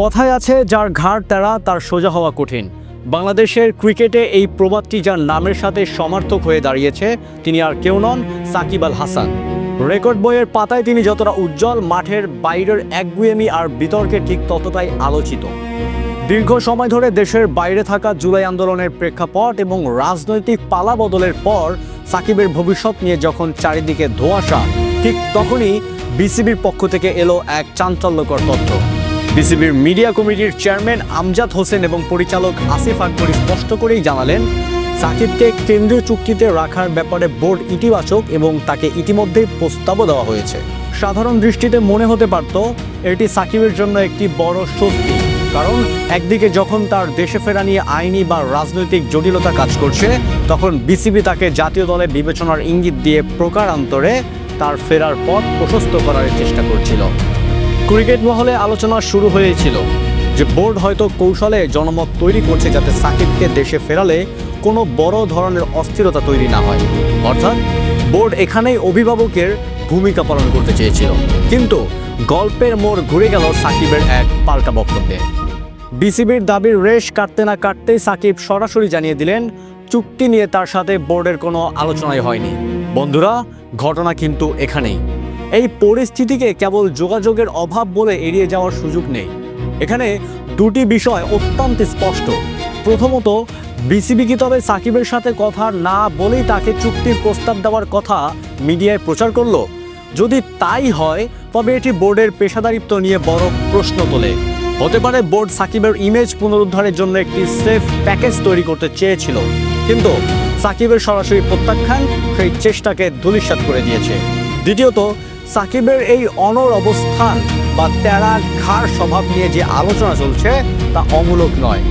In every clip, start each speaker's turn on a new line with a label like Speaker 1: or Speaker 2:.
Speaker 1: কথায় আছে, যার ঘাড় তেরা তার সোজা হওয়া কঠিন। বাংলাদেশের ক্রিকেটে এই প্রবাদটি যার নামের সাথে সমার্থক হয়ে দাঁড়িয়েছে, তিনি আর কেউ নন, সাকিব আল হাসান। রেকর্ড বইয়ের পাতায় তিনি যতটা উজ্জ্বল, মাঠের বাইরের একগুয়েমি আর বিতর্কে ঠিক ততটাই আলোচিত। দীর্ঘ সময় ধরে দেশের বাইরে থাকা জুলাই আন্দোলনের প্রেক্ষাপট এবং রাজনৈতিক পালা বদলের পর সাকিবের ভবিষ্যৎ নিয়ে যখন চারিদিকে ধোঁয়াশা, ঠিক তখনই বিসিবির পক্ষ থেকে এলো এক চাঞ্চল্যকর তথ্য। বিসিবির মিডিয়া কমিটির চেয়ারম্যান আমজাদ হোসেন এবং পরিচালক আসিফ আকবরী স্পষ্ট করেই জানালেন, সাকিবকে কেন্দ্রীয় চুক্তিতে রাখার ব্যাপারে বোর্ড ইতিবাচক এবং তাকে ইতিমধ্যেই প্রস্তাবও দেওয়া হয়েছে। সাধারণ দৃষ্টিতে মনে হতে পারত, এটি সাকিবের জন্য একটি বড় স্বস্তি, কারণ একদিকে যখন তার দেশে ফেরা নিয়ে আইনি বা রাজনৈতিক জটিলতা কাজ করছে, তখন বিসিবি তাকে জাতীয় দলে বিবেচনার ইঙ্গিত দিয়ে প্রকারান্তরে তার ফেরার পথ প্রশস্ত করার চেষ্টা করছিল। ক্রিকেট মহলে আলোচনা শুরু হয়েছিল যে বোর্ড হয়তো কৌশলে জনমত তৈরি করছে যাতে সাকিবকে দেশে ফেরালে কোনো বড় ধরনের অস্থিরতা তৈরি না হয়। অর্থাৎ বোর্ড এখানেই অভিভাবকের ভূমিকা পালন করতে চেয়েছিল। কিন্তু গল্পের মোড় ঘুরে গেল সাকিবের এক পাল্টা বক্তব্যে। বিসিবির দাবির রেশ কাটতে না কাটতেই সাকিব সরাসরি জানিয়ে দিলেন, চুক্তি নিয়ে তার সাথে বোর্ডের কোনো আলোচনাই হয়নি। বন্ধুরা, ঘটনা কিন্তু এখানেই। এই পরিস্থিতিকে কেবল যোগাযোগের অভাব বলে এড়িয়ে যাওয়ার সুযোগ নেই। এখানে দুটি বিষয় অত্যন্ত স্পষ্ট। প্রথমত, বিসিবি কি তবে সাকিবের সাথে কথা না বলেই তাকে চুক্তির প্রস্তাব দেওয়ার কথা মিডিয়ায় প্রচার করল? যদি তাই হয়, তবে এটি বোর্ডের পেশাদারিত্ব নিয়ে বড় প্রশ্ন তোলে। হতে পারে বোর্ড সাকিবের ইমেজ পুনরুদ্ধারের জন্য একটি সেফ প্যাকেজ তৈরি করতে চেয়েছিল। কিন্তু সাকিবের সরাসরি প্রত্যাখ্যান সেই চেষ্টাকে ধূলিসাৎ করে দিয়েছে। দ্বিতীয়ত সাকিবের এই অনর অবস্থান বা তেরা ঘাড় স্বভাব নিয়ে যে আলোচনা চলছে, তা অমূলক নয়।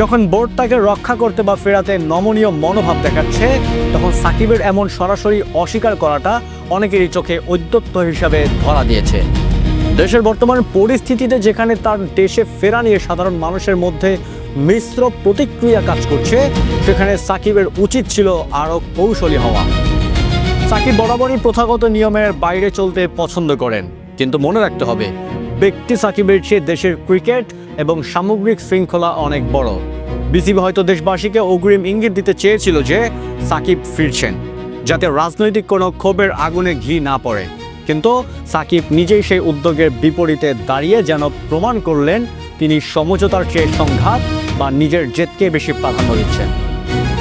Speaker 1: যখন বোর্ড তাকে রক্ষা করতে বা ফেরাতে নমনীয় মনোভাব দেখাচ্ছে, তখন সাকিবের এমন সরাসরি অস্বীকার করাটা অনেকেরই চোখে ঔদ্যত্য হিসাবে ধরা দিয়েছে। দেশের বর্তমান পরিস্থিতিতে যেখানে তার দেশে ফেরা নিয়ে সাধারণ মানুষের মধ্যে মিশ্র প্রতিক্রিয়া কাজ করছে, সেখানে সাকিবের উচিত ছিল আরও কৌশলী হওয়া। সাকিব বরাবরই প্রথাগত নিয়মের বাইরে চলতে পছন্দ করেন। কিন্তু মনে রাখতে হবে, ব্যক্তি সাকিবের চেয়ে দেশের ক্রিকেট এবং সামগ্রিক শৃঙ্খলা অনেক বড়। বিসিবি হয়তো দেশবাসীকে অগ্রিম ইঙ্গিত দিতে চেয়েছিল যে সাকিব ফিরছেন, যাতে রাজনৈতিক কোনো ক্ষোভের আগুনে ঘি না পড়ে। কিন্তু সাকিব নিজেই সেই উদ্যোগের বিপরীতে দাঁড়িয়ে যেন প্রমাণ করলেন, তিনি সমঝোতার চেয়ে সংঘাত বা নিজের জেদকে বেশি প্রাধান্য দিচ্ছেন।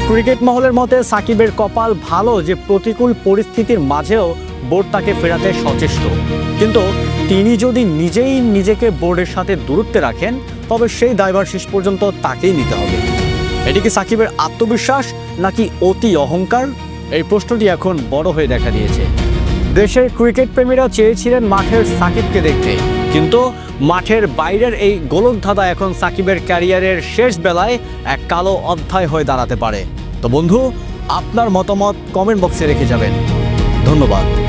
Speaker 1: ক্রিকেট মহলের মতে সাকিবের কপাল ভালো যে প্রতিকূল পরিস্থিতির মাঝেও বোর্ড তাকে ফেরাতে সচেষ্ট। কিন্তু তিনি যদি নিজেই নিজেকে বোর্ডের সাথে দূরত্বে রাখেন, তবে সেই দায়ভার শেষ পর্যন্ত তাকেই নিতে হবে। এটি কি সাকিবের আত্মবিশ্বাস নাকি অতি অহংকার? এই প্রশ্নটি এখন বড় হয়ে দেখা দিয়েছে। দেশের ক্রিকেট প্রেমীরা চেয়েছিলেন মাঠের সাকিবকে দেখতে। কিন্তু মাঠের বাইরের এই গোলকধাঁধা এখন সাকিবের ক্যারিয়ারের শেষ বেলায় এক কালো অধ্যায় হয়ে দাঁড়াতে পারে। তো বন্ধু, আপনার মতামত কমেন্ট বক্সে রেখে যাবেন। ধন্যবাদ।